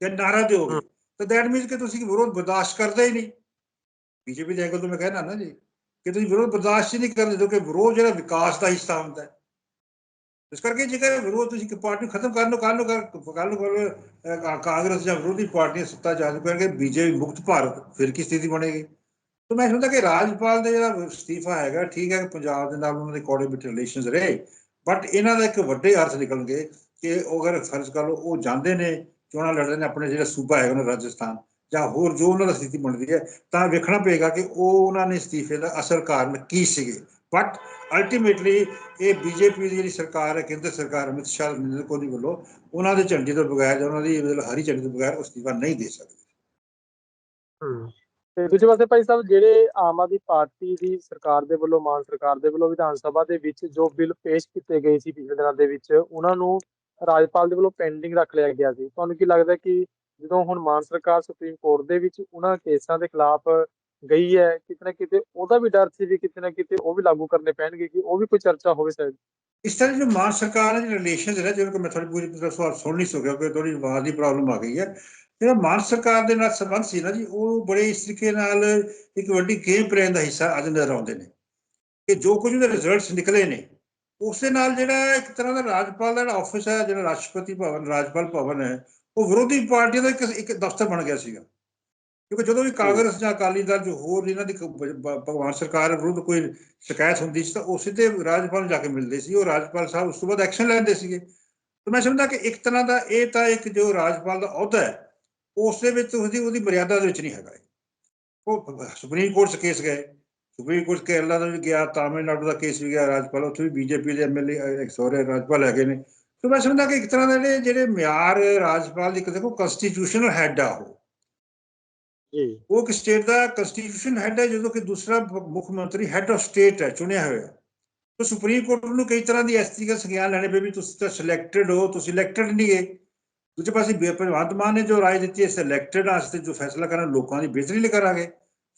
ਜਾਂ ਨਾਰਾ ਦਿਓਗੇ ਤਾਂ ਦੈਟ ਮੀਨਸ ਕਿ ਤੁਸੀਂ ਵਿਰੋਧ ਬਰਦਾਸ਼ਤ ਕਰਦੇ ਹੀ ਨਹੀਂ। ਬੀਜੇਪੀ ਦੇ ਐਂਗਲ ਤੋਂ ਮੈਂ ਕਹਿਣਾ ਨਾ ਜੀ ਕਿ ਤੁਸੀਂ ਵਿਰੋਧ ਬਰਦਾਸ਼ਤ ਹੀ ਨਹੀਂ ਕਰਦੇ ਕਿਉਂਕਿ ਵਿਰੋਧ ਜਿਹੜਾ ਵਿਕਾਸ ਦਾ ਹਿੱਸਾ ਹੁੰਦਾ ਹੈ। ਇਸ ਕਰਕੇ ਜੇਕਰ ਵਿਰੋਧ ਤੁਸੀਂ ਇੱਕ ਪਾਰਟੀ ਨੂੰ ਖਤਮ ਕਰਨ ਨੂੰ ਕੱਲ ਨੂੰ ਕੱਲ ਨੂੰ ਅਹ, ਕਾਂਗਰਸ ਜਾਂ ਵਿਰੋਧੀ ਪਾਰਟੀਆਂ ਸੱਤਾ ਜਾ ਚੁੱਕਣਗੇ ਬੀਜੇਪੀ ਮੁਕਤ ਭਾਰਤ ਫਿਰ ਕੀ ਸਥਿਤੀ ਬਣੇਗੀ? ਤਾਂ ਮੈਂ ਸਮਝਦਾ ਕਿ ਰਾਜਪਾਲ ਦਾ ਜਿਹੜਾ ਅਸਤੀਫਾ ਹੈਗਾ, ਠੀਕ ਹੈ ਕਿ ਪੰਜਾਬ ਦੇ ਨਾਲ ਉਹਨਾਂ ਦੇ ਕੋਆਰਡੀਨੇਟ ਰਿਲੇਸ਼ਨਸ ਰਹੇ ਬਟ ਇਹਨਾਂ ਦਾ ਇੱਕ ਵੱਡੇ ਅਰਥ ਨਿਕਲਣਗੇ ਕਿ ਉਹ ਅਗਰ ਫਰਜ਼ ਕਰ ਲਓ, ਉਹ ਜਾਂਦੇ ਨੇ ਚੋਣਾਂ ਲੜਦੇ ਨੇ, ਆਪਣੇ ਜਿਹੜਾ ਸੂਬਾ ਹੈਗਾ ਉਹਨਾਂ ਰਾਜਸਥਾਨ, ਜਾਂ ਹੋਰ ਜੋ ਉਹਨਾਂ ਦਾ ਸਥਿਤੀ ਬਣਦੀ ਹੈ, ਤਾਂ ਵੇਖਣਾ ਪਏਗਾ ਕਿ ਉਹ ਉਹਨਾਂ ਨੇ ਅਸਤੀਫੇ ਦਾ ਅਸਰ ਕਾਰਨ ਕੀ ਸੀਗੇ। ਬਟ ਅਲਟੀਮੇਟਲੀ ਇਹ ਬੀਜੇਪੀ ਦੀ ਜਿਹੜੀ ਸਰਕਾਰ ਹੈ, ਕੇਂਦਰ ਸਰਕਾਰ ਅਮਿਤ ਸ਼ਾਹ ਨਰਿੰਦਰ ਕੋਹਲੀ ਵੱਲੋਂ ਉਹਨਾਂ ਦੇ ਝੰਡੇ ਤੋਂ ਬਗੈਰ ਜਾਂ ਉਹਨਾਂ ਦੀ ਮਤਲਬ ਹਰੀ ਝੰਡੀ ਤੋਂ ਬਗੈਰ ਉਹ ਅਸਤੀਫਾ ਨਹੀਂ ਦੇ ਸਕਦੀ। ਹੂੰ। ਤੇ ਦੂਜੇ ਪਾਸੇ ਭਾਈ ਸਾਹਿਬ, ਜਿਹੜੇ ਆਮ ਆਦਮੀ ਪਾਰਟੀ ਦੀ ਸਰਕਾਰ ਦੇ ਵੱਲੋਂ, ਮਾਨ ਸਰਕਾਰ ਦੇ ਵੱਲੋਂ ਵਿਧਾਨ ਸਭਾ ਦੇ ਵਿੱਚ ਜੋ ਬਿੱਲ ਪੇਸ਼ ਕੀਤੇ ਗਏ ਸੀ ਪਿਛਲੇ ਦਿਨਾਂ ਦੇ ਵਿੱਚ, ਉਹਨਾਂ ਨੂੰ ਰਾਜਪਾਲ ਦੇ ਵੱਲੋਂ ਪੈਂਡਿੰਗ ਰੱਖ ਲਿਆ ਗਿਆ ਸੀ। ਤੁਹਾਨੂੰ ਕੀ ਲੱਗਦਾ ਕਿ ਜਦੋਂ ਹੁਣ ਮਾਨ ਸਰਕਾਰ ਸੁਪਰੀਮ ਕੋਰਟ ਦੇ ਵਿੱਚ ਉਹਨਾਂ ਕੇਸਾਂ ਦੇ ਖਿਲਾਫ ਗਈ ਹੈ, ਕਿਤੇ ਨਾ ਕਿਤੇ ਉਹਦਾ ਵੀ ਡਰ ਸੀ ਵੀ ਕਿਤੇ ਨਾ ਕਿਤੇ ਉਹ ਵੀ ਲਾਗੂ ਕਰਨੇ ਪੈਣਗੇ ਕਿ ਉਹ ਵੀ ਕੋਈ ਚਰਚਾ ਹੋਵੇ ਸ਼ਾਇਦ? ਇਸ ਤਰ੍ਹਾਂ ਜੋ ਮਾਨ ਸਰਕਾਰ ਦੇ ਰਿਲੇਸ਼ਨਸ ਹੈ ਜਿਹਨੂੰ ਕਿ ਮੈਂ ਥੋੜੀ ਪੂਰੀ ਤਰ੍ਹਾਂ ਸਵਾਲ ਸੁਣ ਨਹੀਂ ਸਕਿਆ, ਕਿਉਂਕਿ ਥੋੜੀ ਆਵਾਜ਼ ਦੀ ਪ੍ਰੋਬਲਮ ਆ ਗਈ ਹੈ। ਜਿਹੜਾ ਮਾਨ ਸਰਕਾਰ ਦੇ ਨਾਲ ਸੰਬੰਧ ਸੀ ਨਾ ਜੀ, ਉਹ ਬੜੇ ਇਸ ਤਰੀਕੇ ਨਾਲ ਇੱਕ ਵੱਡੀ ਗੇਮ ਪਲਾਨ ਦਾ ਹਿੱਸਾ ਅੱਜ ਨਜ਼ਰ ਆਉਂਦੇ ਨੇ। ਕਿ ਜੋ ਕੁਝ ਉਹਦੇ ਰਿਜ਼ਲਟਸ ਨਿਕਲੇ ਨੇ, ਉਸ ਦੇ ਨਾਲ ਜਿਹੜਾ ਇੱਕ ਤਰ੍ਹਾਂ ਦਾ ਰਾਜਪਾਲ ਦਾ ਜਿਹੜਾ ਆਫਿਸ ਹੈ, ਜਿਹੜਾ ਰਾਸ਼ਟਰਪਤੀ ਭਵਨ, ਰਾਜਪਾਲ ਭਵਨ ਹੈ, ਉਹ ਵਿਰੋਧੀ ਪਾਰਟੀਆਂ ਦਾ ਇੱਕ ਇੱਕ ਦਫ਼ਤਰ ਬਣ ਗਿਆ ਸੀਗਾ। ਕਿਉਂਕਿ ਜਦੋਂ ਵੀ ਕਾਂਗਰਸ ਜਾਂ ਅਕਾਲੀ ਦਲ ਜੋ ਹੋਰ ਇਹਨਾਂ ਦੀ ਭਗਵਾਨ ਸਰਕਾਰ ਵਿਰੁੱਧ ਕੋਈ ਸ਼ਿਕਾਇਤ ਹੁੰਦੀ ਸੀ, ਤਾਂ ਉਹ ਸਿੱਧੇ ਰਾਜਪਾਲ ਨੂੰ ਜਾ ਕੇ ਮਿਲਦੇ ਸੀ। ਉਹ ਰਾਜਪਾਲ ਸਾਹਿਬ ਉਸ ਤੋਂ ਬਾਅਦ ਐਕਸ਼ਨ ਲੈਂਦੇ ਸੀਗੇ। ਤਾਂ ਮੈਂ ਸਮਝਦਾ ਕਿ ਇੱਕ ਤਰ੍ਹਾਂ ਦਾ ਇਹ ਤਾਂ ਇੱਕ ਜੋ ਰਾਜਪਾਲ ਦਾ ਅਹੁਦਾ ਹੈ ਉਸ ਦੇ ਵਿੱਚ ਉਹਦੀ ਉਹਦੀ ਮਰਿਆਦਾ ਦੇ ਵਿੱਚ ਨਹੀਂ ਹੈਗਾ। ਉਹ ਸੁਪਰੀਮ ਕੋਰਟ 'ਚ ਕੇਸ ਗਏ। ਸੁਪਰੀਮ ਕੋਰਟ ਕੇਰਲਾ ਦਾ ਵੀ ਗਿਆ ਤਾਮਿਲਨਾਡੂ ਦਾ ਕੇਸ ਵੀ ਗਿਆ ਰਾਜਪਾਲ ਉੱਥੇ ਵੀ ਬੀਜੇਪੀ ਦੇ ਐਮਐਲਏ ਸੋਰੇ ਰਾਜਪਾਲ ਹੈਗੇ ਨੇ। ਸੋ ਮੈਂ ਸਮਝਦਾ ਕਿ ਇੱਕ ਤਰ੍ਹਾਂ ਦੇ ਜਿਹੜੇ ਜਿਹੜੇ ਮਿਆਰ ਰਾਜਪਾਲ ਦੀ ਦੇਖੋ ਕਨਸਟੀਟਿਊਸ਼ਨਲ ਹੈਡ ਆ ਉਹ। ਜੀ। ਉਹ ਇੱਕ ਸਟੇਟ ਦਾ ਕਨਸਟੀਟਿਊਸ਼ਨ ਹੈਡ ਹੈ ਜਦੋਂ ਕਿ ਦੂਸਰਾ ਮੁੱਖ ਮੰਤਰੀ ਹੈਡ ਆਫ ਸਟੇਟ ਹੈ ਚੁਣਿਆ ਹੋਇਆ। ਤਾਂ ਸੁਪਰੀਮ ਕੋਰਟ ਨੂੰ ਕਈ ਤਰ੍ਹਾਂ ਦੀ ਐਸੀ ਦਾ ਸੰਗਿਆਨ ਲੈਣੇ ਪਏ ਵੀ ਤੁਸੀਂ ਤਾਂ ਸਿਲੈਕਟਡ ਹੋ ਤੁਸੀਂ ਇਲੈਕਟਡ ਨਹੀਂ ਗਏ ਦੂਜੇ ਪਾਸੇ ਬੇ- ਭਗਵੰਤ ਮਾਨ ਨੇ ਜੋ ਰਾਏ ਦਿੱਤੀ ਹੈ ਸਿਲੈਕਟਡ ਵਾਸਤੇ ਜੋ ਫੈਸਲਾ ਕਰਨ ਲੋਕਾਂ ਦੀ ਬਿਹਤਰੀ ਲਈ ਕਰਾਂਗੇ।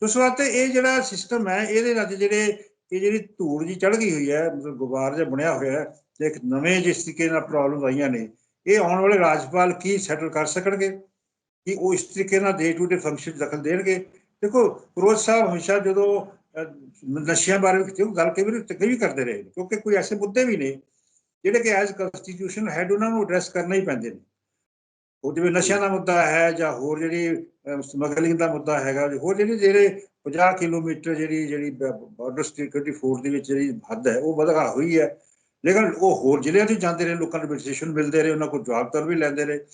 ਸੋ ਇਸ ਵਾਸਤੇ ਇਹ ਜਿਹੜਾ ਸਿਸਟਮ ਹੈ ਇਹਦੇ ਨਾਲ ਜਿਹੜੇ ਇਹ ਜਿਹੜੀ ਧੂੜ ਜੀ ਚੜ ਗਈ ਹੋਈ ਹੈ ਮਤਲਬ ਗੁਬਾਰ ਜਿਹਾ ਬਣਿਆ ਹੋਇਆ ਹੈ ਤੇ ਇੱਕ ਨਵੇਂ ਜਿਸ ਤਰੀਕੇ ਨਾਲ ਪ੍ਰੋਬਲਮ ਆਈਆਂ ਨੇ ਇਹ ਆਉਣ ਵਾਲੇ ਰਾਜਪਾਲ ਕੀ ਸੈਟਲ ਕਰ ਸਕਣਗੇ? ਕਿ ਉਹ ਇਸ ਤਰੀਕੇ ਨਾਲ ਡੇ ਟੂ ਡੇ ਫੰਕਸ਼ਨ ਦਖਲ ਦੇਣਗੇ? ਦੇਖੋ ਰੋਜ਼ ਸਾਹਿਬ ਹਮੇਸ਼ਾ ਜਦੋਂ ਨਸ਼ਿਆਂ ਬਾਰੇ ਵੀ ਗੱਲ ਕਈ ਵਾਰੀ ਕਈ ਵੀ ਕਰਦੇ ਰਹੇ ਨੇ, ਕਿਉਂਕਿ ਕੋਈ ਐਸੇ ਮੁੱਦੇ ਵੀ ਨੇ ਜਿਹੜੇ ਕਿ ਐਜ਼ ਕਨਸਟੀਟਿਊਸ਼ਨ ਹੈਡ ਉਹਨਾਂ ਨੂੰ ਐਡਰੈਸ ਕਰਨਾ ਹੀ ਪੈਂਦੇ ਨੇ। ਉਹ ਜਿਵੇਂ ਨਸ਼ਿਆਂ ਦਾ ਮੁੱਦਾ ਹੈ ਜਾਂ ਹੋਰ ਜਿਹੜੀ ਸਮਗਲਿੰਗ ਦਾ ਮੁੱਦਾ ਹੈਗਾ, ਹੋਰ ਜਿਹੜੇ ਜਿਹੜੇ 50 ਕਿਲੋਮੀਟਰ ਜਿਹੜੀ ਜਿਹੜੀ ਬਾਰਡਰ ਸਟੇਟ 24 ਦੇ ਵਿੱਚ ਜਿਹੜੀ ਹੱਦ ਹੈ, ਉਹ ਵਧਾ ਹੋਈ ਹੈ। ਲੇਕਿਨ ਉਹ ਹੋਰ ਜ਼ਿਲ੍ਹਿਆਂ 'ਚ ਜਾਂਦੇ ਰਹੇ, ਲੋਕਾਂ ਨੂੰ ਬੈਨੀਫਿਸ਼ਨ ਮਿਲਦੇ ਰਹੇ, ਉਹਨਾਂ ਕੋਲ ਜਵਾਬ ਤਰ ਵੀ ਲੈਂਦੇ ਰਹੇ।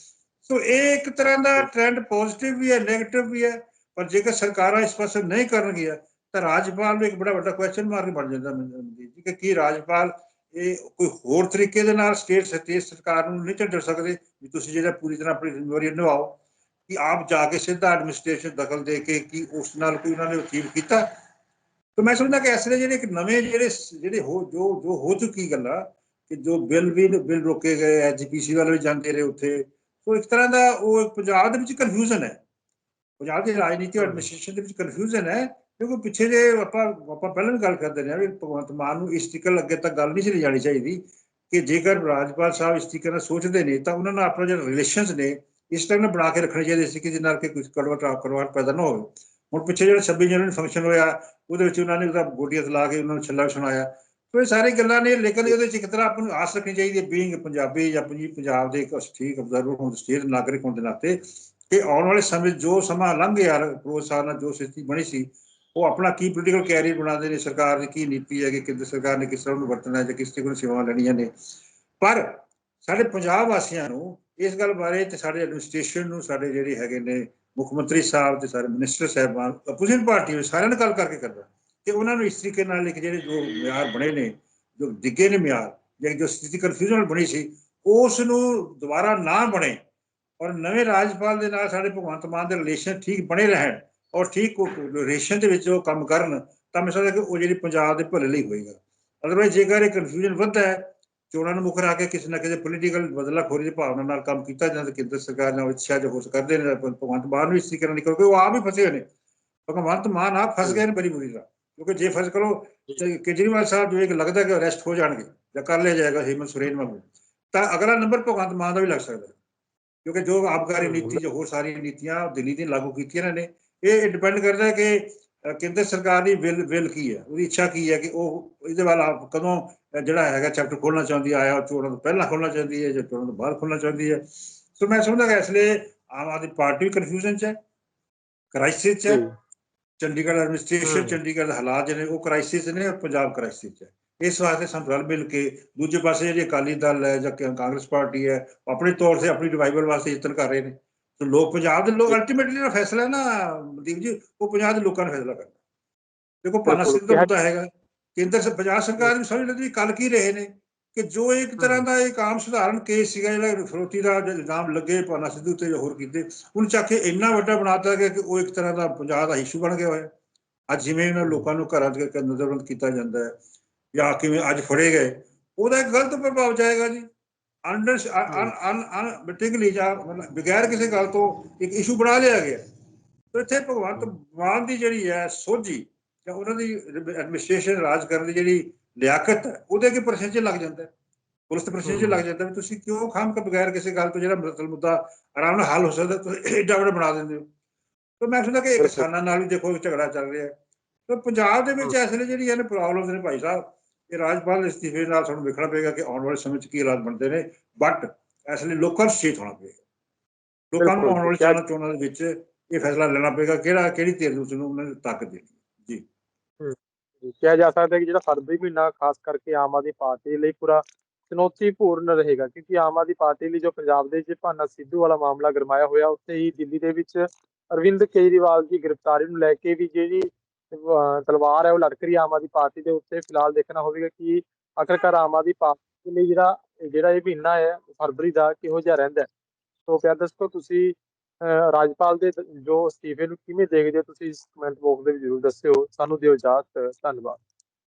ਸੋ ਇਹ ਇੱਕ ਤਰ੍ਹਾਂ ਦਾ ਟ੍ਰੈਂਡ ਪੋਜ਼ਿਟਿਵ ਵੀ ਹੈ 네ਗੇਟਿਵ ਵੀ ਹੈ, ਪਰ ਜੇਕਰ ਸਰਕਾਰਾਂ ਇਸ ਪਾਸੇ ਨਹੀਂ ਕਰਨਗੀਆਂ, ਤਾਂ ਰਾਜਪਾਲ ਨੂੰ ਇੱਕ ਬੜਾ ਵੱਡਾ ਕੁਐਸਚਨ ਮਾਰਕ ਬਣ ਜਾਂਦਾ, ਮਨਜੀਤ ਜੀ, ਕਿ ਕੀ ਰਾਜਪਾਲ ਇਹ ਕੋਈ ਹੋਰ ਤਰੀਕੇ ਦੇ ਨਾਲ ਸਟੇਟ ਸਟੇਟ ਸਰਕਾਰ ਨੂੰ ਨਹੀਂ ਝੱਡਰ ਸਕਦੇ ਵੀ ਤੁਸੀਂ ਜਿਹੜਾ ਪੂਰੀ ਤਰ੍ਹਾਂ ਆਪਣੀ ਜ਼ਿੰਮੇਵਾਰੀ ਨਿਭਾਓ ਕਿ ਆਪ ਜਾ ਕੇ ਸਿੱਧਾ ਐਡਮਿਨਿਸਟ੍ਰੇਸ਼ਨ ਦਖਲ ਦੇ ਕੇ ਕੀ ਉਸ ਨਾਲ ਕੋਈ ਉਹਨਾਂ ਨੇ ਅਚੀਵ ਕੀਤਾ। ਤਾਂ ਮੈਂ ਸਮਝਦਾ ਕਿ ਇਸ ਲਈ ਜਿਹੜੇ ਇੱਕ ਨਵੇਂ ਜਿਹੜੇ ਜਿਹੜੇ ਹੋ ਜੋ ਜੋ ਹੋ ਚੁੱਕੀ ਗੱਲਾਂ ਕਿ ਜੋ ਬਿੱਲ ਵੀ ਬਿੱਲ ਰੋਕੇ ਗਏ ਐਜੀਪੀਸੀ ਵਾਲੇ ਵੀ ਜਾਂਦੇ ਰਹੇ ਉੱਥੇ ਸੋ ਇੱਕ ਤਰ੍ਹਾਂ ਦਾ ਉਹ ਪੰਜਾਬ ਦੇ ਵਿੱਚ ਕਨਫਿਊਜ਼ਨ ਹੈ। ਪੰਜਾਬ ਦੀ ਰਾਜਨੀਤੀ ਐਡਮਿਨਿਸਟ੍ਰੇਸ਼ਨ ਦੇ ਵਿੱਚ ਕਨਫਿਊਜ਼ਨ ਹੈ ਕਿਉਂਕਿ ਪਿੱਛੇ ਜੇ ਆਪਾਂ ਆਪਾਂ ਪਹਿਲਾਂ ਵੀ ਗੱਲ ਕਰਦੇ ਰਹੇ ਹਾਂ ਵੀ ਭਗਵੰਤ ਮਾਨ ਨੂੰ ਇਸ ਤਰੀਕੇ ਅੱਗੇ ਤੱਕ ਗੱਲ ਨਹੀਂ ਚਲੀ ਜਾਣੀ ਚਾਹੀਦੀ ਕਿ ਜੇਕਰ ਰਾਜਪਾਲ ਸਾਹਿਬ ਇਸ ਤਰੀਕੇ ਨਾਲ ਸੋਚਦੇ ਨੇ ਤਾਂ ਉਹਨਾਂ ਨਾਲ ਆਪਣਾ ਜਿਹੜਾ ਰਿਲੇਸ਼ਨਸ ਨੇ, ਇਸ ਤਰ੍ਹਾਂ ਨਾਲ ਬਣਾ ਕੇ ਰੱਖਣੇ ਚਾਹੀਦੇ ਸੀ ਕਿ ਜਿਹਦੇ ਨਾਲ ਕਿ ਕੋਈ ਕੜਵਟ ਕਰਵਾਟ ਪੈਦਾ ਨਾ ਹੋਵੇ। ਹੁਣ ਪਿੱਛੇ ਜਿਹੜਾ 26 ਜਨਵਰੀ ਫੰਕਸ਼ਨ ਹੋਇਆ, ਉਹਦੇ ਵਿੱਚ ਉਹਨਾਂ ਨੇ ਉਹਦਾ ਗੋਡੀਆਂ ਲਾ ਕੇ ਉਹਨਾਂ ਨੂੰ ਛੱਲਾ ਵੀ ਸੁਣਾਇਆ ਸੋ ਇਹ ਸਾਰੀ ਗੱਲਾਂ ਨੇ, ਲੇਕਿਨ ਉਹਦੇ ਵਿੱਚ ਇੱਕ ਤਰ੍ਹਾਂ ਆਪਾਂ ਨੂੰ ਆਸ ਰੱਖਣੀ ਚਾਹੀਦੀ ਹੈ ਬੀਇੰਗ ਪੰਜਾਬੀ ਜਾਂ ਪੰਜਾਬ ਦੇ ਇੱਕ ਠੀਕ ਅਬਜ਼ਰਵਰ ਹੋਣ, ਸਟੇਟ ਨਾਗਰਿਕ ਹੋਣ ਦੇ ਨਾਤੇ ਕਿ ਆਉਣ ਵਾਲੇ ਸਮੇਂ ਜੋ ਸਮਾਂ ਲੰਘ ਗਿਆ ਪ੍ਰੋਸਾਰ ਨਾਲ ਜੋ ਸਥਿਤੀ ਬਣੀ ਸੀ ਉਹ ਆਪਣਾ ਕੀ ਪੋਲੀਟੀਕਲ ਕੈਰੀਅਰ ਬਣਾਉਂਦੇ ਨੇ, ਸਰਕਾਰ ਦੀ ਕੀ ਨੀਤੀ ਹੈ ਕਿ ਕਿੰਦ ਸਰਕਾਰ ਨੇ ਕਿਸ ਤਰ੍ਹਾਂ ਨੂੰ ਵਰਤਣਾ ਹੈ ਜਾਂ ਕਿਸ ਤਰੀਕੇ ਨਾਲ ਸੇਵਾਵਾਂ ਲੈਣੀਆਂ ਨੇ। ਪਰ ਸਾਡੇ ਪੰਜਾਬ ਵਾਸੀਆਂ ਨੂੰ ਇਸ ਗੱਲ ਬਾਰੇ ਤੇ ਸਾਡੇ ਐਡਮਿਨਿਸਟ੍ਰੇਸ਼ਨ ਨੂੰ ਸਾਡੇ ਜਿਹੜੇ ਹੈਗੇ ਨੇ ਮੁੱਖ ਮੰਤਰੀ ਸਾਹਿਬ ਤੇ ਸਾਰੇ ਮਿਨਿਸਟਰ ਸਾਹਿਬਾਨ ਅਪੋਜੀਸ਼ਨ ਪਾਰਟੀ ਵਿੱਚ ਸਾਰਿਆਂ ਨਾਲ ਗੱਲ ਕਰਕੇ ਕਰਦਾ। ਤੇ ਉਹਨਾਂ ਨੂੰ ਇਸ ਤਰੀਕੇ ਨਾਲ ਇੱਕ ਜਿਹੜੇ ਜੋ ਮਿਆਰ ਬਣੇ ਨੇ, ਜੋ ਡਿੱਗੇ ਨੇ ਮਿਆਰ ਜਾਂ ਜੋ ਸਥਿਤੀ ਕਨਫਿਊਜ਼ਨ ਬਣੀ ਸੀ, ਉਸ ਨੂੰ ਦੁਬਾਰਾ ਨਾ ਬਣੇ ਔਰ ਨਵੇਂ ਰਾਜਪਾਲ ਦੇ ਨਾਲ ਸਾਡੇ ਭਗਵੰਤ ਮਾਨ ਦੇ ਰਿਲੇਸ਼ਨ ਠੀਕ ਬਣੇ ਰਹਿਣ। ਔਰ ਠੀਕ ਰਿਲੇਸ਼ਨ ਦੇ ਵਿੱਚ ਉਹ ਕੰਮ ਕਰਨ ਤਾਂ ਮੈਂ ਸਮਝਦਾ ਕਿ ਉਹ ਜਿਹੜੀ ਪੰਜਾਬ ਦੇ ਭਲੇ ਲਈ ਹੋਏਗਾ। ਅਦਰਵਾਈਜ਼ ਜੇਕਰ ਇਹ ਕਨਫਿਊਜ਼ਨ ਵੱਧਦਾ ਹੈ ਚੋਣਾਂ ਨੂੰ ਮੁੱਖ ਰੱਖ ਕੇ ਕਿਸੇ ਨਾ ਕਿਸੇ ਪੋਲੀਟੀਕਲ ਬਦਲਾਖੋਰੀ ਦੀ ਭਾਵਨਾ ਨਾਲ ਕੰਮ ਕੀਤਾ ਜਾਂਦਾ ਕੇਂਦਰ ਸਰਕਾਰ ਨਾਲ ਇੱਛਾ ਜੋ ਹੋ ਸਕਦੇ ਨੇ ਭਗਵੰਤ ਮਾਨ ਵੀ ਇਸ ਨਾਲ ਨਹੀਂ ਕਿਉਂਕਿ ਉਹ ਆਪ ਹੀ ਫਸੇ ਹੋਏ ਨੇ। ਭਗਵੰਤ ਮਾਨ ਆਪ ਫਸ ਗਏ ਨੇ ਬੜੀ ਬੁਰੀ ਤਰ੍ਹਾਂ ਕਿਉਂਕਿ ਜੇ ਫਸ ਕਰੋ ਕੇਜਰੀਵਾਲ ਸਾਹਿਬ ਜੋ ਇੱਕ ਲੱਗਦਾ ਕਿ ਅਰੈਸਟ ਹੋ ਜਾਣਗੇ ਜਾਂ ਕਰ ਲਿਆ ਜਾਏਗਾ ਹਿਮਨ ਸੁਰੇਨ ਵਾਂਗੂ ਤਾਂ ਅਗਲਾ ਨੰਬਰ ਭਗਵੰਤ ਮਾਨ ਦਾ ਵੀ ਲੱਗ ਸਕਦਾ। ਕਿਉਂਕਿ ਜੋ ਆਬਕਾਰੀ ਨੀਤੀ ਜੋ ਹੋਰ ਸਾਰੀਆਂ ਨੀਤੀਆਂ ਦਿੱਲੀ ਦੀ ਲਾਗੂ ਕੀਤੀਆਂ ਇਹਨਾਂ ਨੇ ਇਹ ਡਿਪੈਂਡ ਕਰਦਾ ਹੈ ਕਿ ਕੇਂਦਰ ਸਰਕਾਰ ਦੀ ਵਿਲ ਵਿਲ ਕੀ ਹੈ? ਉਹਦੀ ਇੱਛਾ ਕੀ ਹੈ ਕਿ ਉਹ ਇਹਦੇ ਵੱਲ ਕਦੋਂ ਜਿਹੜਾ ਹੈਗਾ ਚੈਪਟਰ ਖੋਲਣਾ ਚਾਹੁੰਦੀ ਆਇਆ ਚੋਣਾਂ ਤੋਂ ਪਹਿਲਾਂ ਖੋਲਣਾ ਚਾਹੁੰਦੀ ਹੈ ਜਾਂ ਚੋਣਾਂ ਤੋਂ ਬਾਅਦ ਖੋਲਣਾ ਚਾਹੁੰਦੀ ਹੈ? ਸੋ ਮੈਂ ਸਮਝਦਾ ਕਿ ਇਸ ਲਈ ਆਮ ਆਦਮੀ ਪਾਰਟੀ ਵੀ ਕਨਫਿਊਜ਼ਨ ਚ ਹੈ ਕ੍ਰਾਈਸਿਸ ਚ ਹੈ ਚੰਡੀਗੜ੍ਹ ਐਡਮਿਨਿਸਟ੍ਰੇਸ਼ਨ। ਚੰਡੀਗੜ੍ਹ ਦੇ ਹਾਲਾਤ ਜਿਹੜੇ ਉਹ ਕ੍ਰਾਈਸਿਸ ਨੇ ਔਰ ਪੰਜਾਬ ਕ੍ਰਾਈਸਿਸ ਚ ਹੈ। ਇਸ ਵਾਸਤੇ ਸਾਨੂੰ ਰਲ ਮਿਲ ਕੇ ਦੂਜੇ ਪਾਸੇ ਜਿਹੜੀ ਅਕਾਲੀ ਦਲ ਹੈ ਜਾਂ ਕਾਂਗਰਸ ਪਾਰਟੀ ਹੈ ਉਹ ਆਪਣੇ ਤੌਰ ਤੇ ਆਪਣੀ ਰਿਵਾਈਵਲ ਵਾਸਤੇ ਯਤਨ ਕਰ ਰਹੇ ਨੇ। ਤੇ ਲੋਕ ਪੰਜਾਬ ਦੇ ਲੋਕ ਅਲਟੀਮੇਟਲੀ ਜਿਹੜਾ ਫੈਸਲਾ ਹੈ ਨਾ ਮਨਦੀਪ ਜੀ ਉਹ ਪੰਜਾਬ ਦੇ ਲੋਕਾਂ ਨੇ ਫੈਸਲਾ ਕਰਨਾ ਦੇਖੋ ਪਾਨਾ ਸਿੰਘ ਦਾ ਮੁੱਦਾ ਹੈਗਾ। ਕੇਂਦਰ ਸੇ ਪੰਜਾਬ ਸਰਕਾਰ ਵੀ ਸਮਝ ਲੈਂਦੀ ਕੱਲ ਕੀ ਰਹੇ ਨੇ ਕਿ ਜੋ ਇੱਕ ਤਰ੍ਹਾਂ ਦਾ ਇੱਕ ਆਮ ਸਧਾਰਨ ਕੇਸ ਸੀਗਾ ਜਿਹੜਾ ਫਰੋਤੀ ਦਾ ਇਲਜ਼ਾਮ ਲੱਗੇ ਪਾਨਾ ਸਿੱਧੂ ਤੇ ਹੋਰ ਕੀਤੇ ਉਹਨੂੰ ਚੱਕ ਕੇ ਇੰਨਾ ਵੱਡਾ ਬਣਾਤਾ ਗਿਆ ਕਿ ਉਹ ਇੱਕ ਤਰ੍ਹਾਂ ਦਾ ਪੰਜਾਬ ਦਾ ਇਸ਼ੂ ਬਣ ਗਿਆ ਹੋਇਆ। ਅੱਜ ਜਿਵੇਂ ਉਹਨਾਂ ਲੋਕਾਂ ਨੂੰ ਘਰਾਂ ਦੇ ਕੇ ਨਜ਼ਰਬੰਦ ਕੀਤਾ ਜਾਂਦਾ ਹੈ ਜਾਂ ਕਿਵੇਂ ਅੱਜ ਫੜੇ ਗਏ ਉਹਦਾ ਇੱਕ ਗਲਤ ਪ੍ਰਭਾਵ ਜਾਏਗਾ ਜੀ। ਅੰਡਰ ਅਨ ਅਨ ਬਿਟਿੰਗਲੀ ਜਾਂ ਬਗੈਰ ਕਿਸੇ ਗੱਲ ਤੋਂ ਇੱਕ ਇਸ਼ੂ ਬਣਾ ਲਿਆ ਗਿਆ। ਤੇ ਇੱਥੇ ਭਗਵੰਤ ਮਾਨ ਦੀ ਜਿਹੜੀ ਹੈ ਸੋਝੀ ਜਾਂ ਉਹਨਾਂ ਦੀ ਐਡਮਿਨਿਸਟ੍ਰੇਸ਼ਨ ਰਾਜ ਕਰਨ ਦੀ ਜਿਹੜੀ ਲਿਆਕਤ ਹੈ ਉਹਦੇ ਅੱਗੇ ਪ੍ਰਸ਼ਨ 'ਚ ਲੱਗ ਜਾਂਦਾ ਹੈ। ਪੁਲਿਸ ਦੇ ਪ੍ਰਸ਼ਨ 'ਚ ਲੱਗ ਜਾਂਦਾ ਵੀ ਤੁਸੀਂ ਕਿਉਂ ਖਾਮ ਕੇ ਬਗੈਰ ਕਿਸੇ ਗੱਲ ਤੋਂ ਜਿਹੜਾ ਮਸਲ ਮੁੱਦਾ ਆਰਾਮ ਨਾਲ ਹੱਲ ਹੋ ਸਕਦਾ ਤੁਸੀਂ ਏਡਾ ਵੱਡਾ ਬਣਾ ਦਿੰਦੇ ਹੋ। ਤਾਂ ਮੈਂ ਸਮਝਦਾ ਕਿ। ਕਿਸਾਨਾਂ ਨਾਲ ਵੀ ਦੇਖੋ ਝਗੜਾ ਚੱਲ ਰਿਹਾ ਹੈ। ਤਾਂ ਪੰਜਾਬ ਦੇ ਵਿੱਚ ਇਸ ਵੇਲੇ ਜਿਹੜੀਆਂ ਨੇ ਪ੍ਰੋਬਲਮਸ ਨੇ ਭਾਈ ਸਾਹਿਬ ਇਹ ਰਾਜਪਾਲ ਅਸਤੀਫੇ ਨਾਲ ਸਾਨੂੰ ਵੇਖਣਾ ਪਏਗਾ ਕਿ ਆਉਣ ਵਾਲੇ ਸਮੇਂ 'ਚ ਕੀ ਹਾਲਾਤ ਬਣਦੇ ਨੇ ਬਟ ਇਸ ਲਈ ਲੋਕਾਂ ਨੂੰ ਸੁਚੇਤ ਹੋਣਾ ਪਏਗਾ। ਲੋਕਾਂ ਨੂੰ। ਆਉਣ ਵਾਲੇ ਚੋਣਾਂ ਚੋਣਾਂ ਦੇ ਵਿੱਚ ਇਹ ਫੈਸਲਾ ਲੈਣਾ ਪਏਗਾ ਕਿਹੜਾ ਕਿਹੜੀ ਧਿਰ ਨੂੰ ਉਹਨਾਂ ਨੇ ਤਾਕਤ ਦੇਣੀ ਜੀ। ਕਿਹਾ ਜਾ ਸਕਦਾ ਹੈ ਕਿ ਜਿਹੜਾ ਫਰਵਰੀ ਮਹੀਨਾ ਖਾਸ ਕਰਕੇ ਆਮ ਆਦਮੀ ਪਾਰਟੀ ਲਈ ਪੂਰਾ ਚੁਣੌਤੀਪੂਰਨ ਰਹੇਗਾ ਕਿਉਂਕਿ ਆਮ ਆਦਮੀ ਪਾਰਟੀ ਲਈ ਜੋ ਪੰਜਾਬ ਦੇ ਵਿੱਚ ਭਾਨਾ ਸਿੱਧੂ ਵਾਲਾ ਮਾਮਲਾ ਗਰਮਾਇਆ ਹੋਇਆ ਉੱਥੇ ਹੀ ਦਿੱਲੀ ਦੇ ਵਿੱਚ ਅਰਵਿੰਦ ਕੇਜਰੀਵਾਲ ਦੀ ਗ੍ਰਿਫਤਾਰੀ ਨੂੰ ਲੈ ਕੇ ਵੀ ਜਿਹੜੀ ਤਲਵਾਰ ਹੈ ਉਹ ਲਟਕ ਰਹੀ ਆਮ ਆਦਮੀ ਪਾਰਟੀ ਦੇ ਉੱਤੇ। ਫਿਲਹਾਲ ਦੇਖਣਾ ਹੋਵੇਗਾ ਕਿ ਆਖਰਕਾਰ ਆਮ ਆਦਮੀ ਪਾਰਟੀ ਲਈ ਜਿਹੜਾ ਜਿਹੜਾ ਇਹ ਮਹੀਨਾ ਹੈ ਫਰਵਰੀ ਦਾ ਕਿਹੋ ਜਿਹਾ ਰਹਿੰਦਾ ਹੈ। ਸੋ ਪਿਆਰ ਦਰਸ਼ਕੋ ਤੁਸੀਂ ਅਹ, ਰਾਜਪਾਲ ਦੇ ਜੋ ਅਸਤੀਫੇ ਨੂੰ ਕਿਵੇਂ ਦੇਖਦੇ ਹੋ ਤੁਸੀਂ ਇਸ ਕਮੈਂਟ ਬਾਕਸ ਦੇ ਵਿੱਚ ਜ਼ਰੂਰ ਦੱਸਿਓ। ਸਾਨੂੰ ਦਿਓ ਇਜਾਜ਼ਤ। ਧੰਨਵਾਦ।